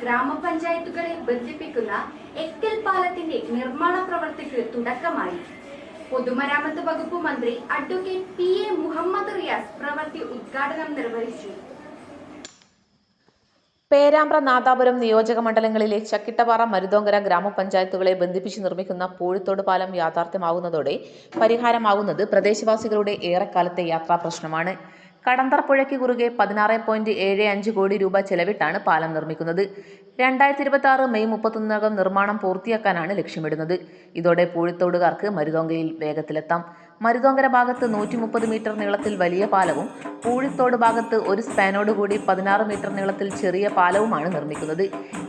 ഗ്രാമപഞ്ചായത്തുകളെ ബന്ധിപ്പിക്കുന്ന എക്കൽ പാലത്തിന്റെ നിർമ്മാണ പ്രവൃത്തിക്ക് തുടക്കമായി. പൊതുമരാമത്ത് വകുപ്പ് മന്ത്രി advocate P A Muhammad Riyas പ്രവൃത്തി ഉദ്ഘാടനം നിർവഹിച്ചു. പേരാമ്പ്ര നാദാപുരം നിയോജക മണ്ഡലങ്ങളിലെ ചക്കിട്ടപാറ മരുതോങ്കര ഗ്രാമപഞ്ചായത്തുകളെ ബന്ധിപ്പിച്ച് നിർമ്മിക്കുന്ന പൂഴിത്തോട് പാലം യാഥാർത്ഥ്യമാകുന്നതോടെ പരിഹാരമാകുന്നത് പ്രദേശവാസികളുടെ ഏറെക്കാലത്തെ യാത്രാ പ്രശ്നമാണ്. കടന്തർ പുഴയ്ക്ക് കുറുകെ പതിനാറ് പോയിന്റ് ഏഴ് അഞ്ച് കോടി രൂപ ചെലവിട്ടാണ് പാലം നിർമ്മിക്കുന്നത്. രണ്ടായിരത്തി ഇരുപത്തി ആറ് മെയ് മുപ്പത്തൊന്നിനകം നിർമ്മാണം പൂർത്തിയാക്കാനാണ് ലക്ഷ്യമിടുന്നത്. ഇതോടെ പൂഴിത്തോടുകാർക്ക് മരുതോങ്കയിൽ വേഗത്തിലെത്താം. മരുതോങ്കര ഭാഗത്ത് നൂറ്റി മുപ്പത് മീറ്റർ നീളത്തിൽ വലിയ പാലവും പൂഴിത്തോട് ഭാഗത്ത് ഒരു സ്പാനോട് കൂടി പതിനാറ് മീറ്റർ നീളത്തിൽ ചെറിയ പാലവുമാണ് നിർമ്മിക്കുന്നത്.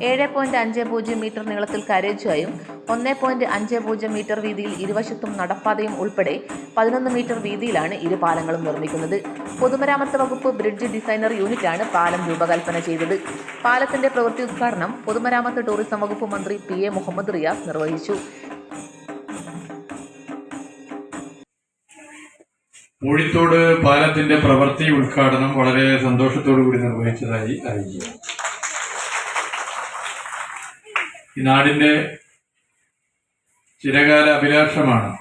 ഏഴ് പോയിന്റ് അഞ്ച് പൂജ്യം മീറ്റർ നീളത്തിൽ കരേജായും ഒന്ന് പോയിന്റ് അഞ്ച് പൂജ്യം മീറ്റർ വീതിയിൽ ഇരുവശത്തും നടപ്പാതയും ഉൾപ്പെടെ പതിനൊന്ന് മീറ്റർ വീതിയിലാണ് ഇരു പാലങ്ങളും നിർമ്മിക്കുന്നത്. പൊതുമരാമത്ത് വകുപ്പ് ബ്രിഡ്ജ് ഡിസൈനർ യൂണിറ്റാണ് പാലം രൂപകൽപ്പന ചെയ്തത്. പാലത്തിന്റെ പ്രവൃത്തി ഉദ്ഘാടനം പൊതുമരാമത്ത് ടൂറിസം വകുപ്പ് മന്ത്രി പി എ മുഹമ്മദ് റിയാസ് നിർവഹിച്ചു. പൂഴിത്തോട് പാലത്തിന്റെ പ്രവൃത്തി ഉദ്ഘാടനം വളരെ സന്തോഷത്തോടു കൂടി നിർവഹിച്ചതായി അറിയിക്കുക. ഈ നാടിന്റെ ചിരകാല അഭിലാഷമാണ്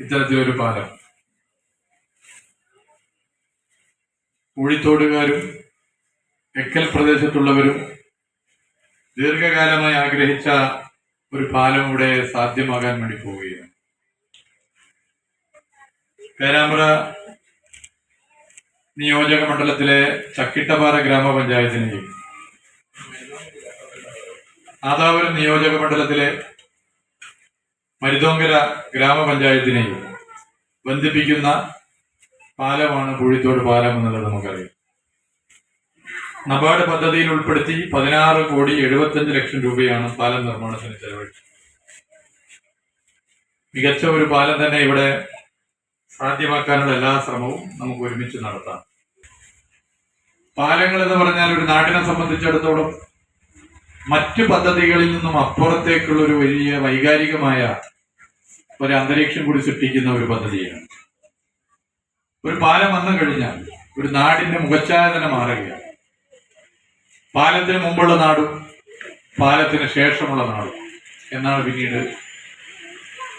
ഇത്തരത്തിലൊരു പാലം. പൂഴിത്തോടുകാരും എക്കൽ പ്രദേശത്തുള്ളവരും ദീർഘകാലമായി ആഗ്രഹിച്ച ഒരു പാലം ഇവിടെ സാധ്യമാകാൻ വേണ്ടി പോവുകയാണ്. പേരാമ്പ്ര നിയോജക മണ്ഡലത്തിലെ ചക്കിട്ടപാറ ഗ്രാമപഞ്ചായത്തിനെയും നാദാപുരം നിയോജക മണ്ഡലത്തിലെ മരുതോങ്കര ഗ്രാമപഞ്ചായത്തിനെയും ബന്ധിപ്പിക്കുന്ന പാലമാണ് പൂഴിത്തോട് പാലം എന്നുള്ളത് നമുക്കറിയാം. നബാർഡ് പദ്ധതിയിൽ ഉൾപ്പെടുത്തി പതിനാറ് കോടി എഴുപത്തഞ്ച് ലക്ഷം രൂപയാണ് പാലം നിർമ്മാണത്തിന് ചെലവഴിച്ചത്. മികച്ച ഒരു പാലം തന്നെ ഇവിടെ സാധ്യമാക്കാനുള്ള എല്ലാ ശ്രമവും നമുക്ക് ഒരുമിച്ച് നടത്താം. പാലങ്ങൾ എന്ന് പറഞ്ഞാൽ ഒരു നാടിനെ സംബന്ധിച്ചിടത്തോളം മറ്റു പദ്ധതികളിൽ നിന്നും അപ്പുറത്തേക്കുള്ള ഒരു വലിയ വൈകാരികമായ ഒരു അന്തരീക്ഷം കൂടി സൃഷ്ടിക്കുന്ന ഒരു പദ്ധതിയാണ്. ഒരു പാലം വന്നു കഴിഞ്ഞാൽ ഒരു നാടിന്റെ മുഖച്ഛായ തന്നെ മാറുകയാണ്. പാലത്തിന് മുമ്പുള്ള നാടും പാലത്തിന് ശേഷമുള്ള നാടും എന്നാണ് പിന്നീട്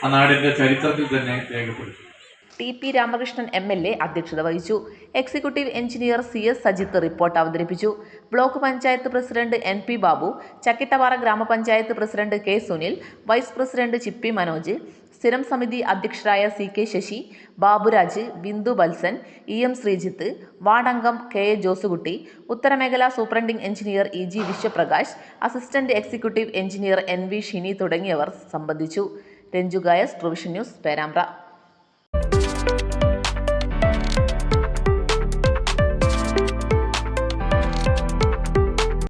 ആ നാടിന്റെ ചരിത്രത്തിൽ തന്നെ രേഖപ്പെടുത്തുന്നത്. T P Ramakrishnan M L A അധ്യക്ഷത വഹിച്ചു. Executive engineer C S Sajith report അവതരിപ്പിച്ചു. Block panchayat president N P Babu Chakkittapara ഗ്രാമപഞ്ചായത്ത് president K Sunil vice president Chippy Manoj സ്ഥിരം സമിതി അധ്യക്ഷരായ C K Sasi Baburaj Bindu Balsan E M Sreejith വാർഡംഗം K A Josekutty ഉത്തരമേഖല superintending engineer E G Vishwaprakash assistant executive engineer N V Shini തുടങ്ങിയവർ സംബന്ധിച്ചു. Ranju Gayas provision news Perambra.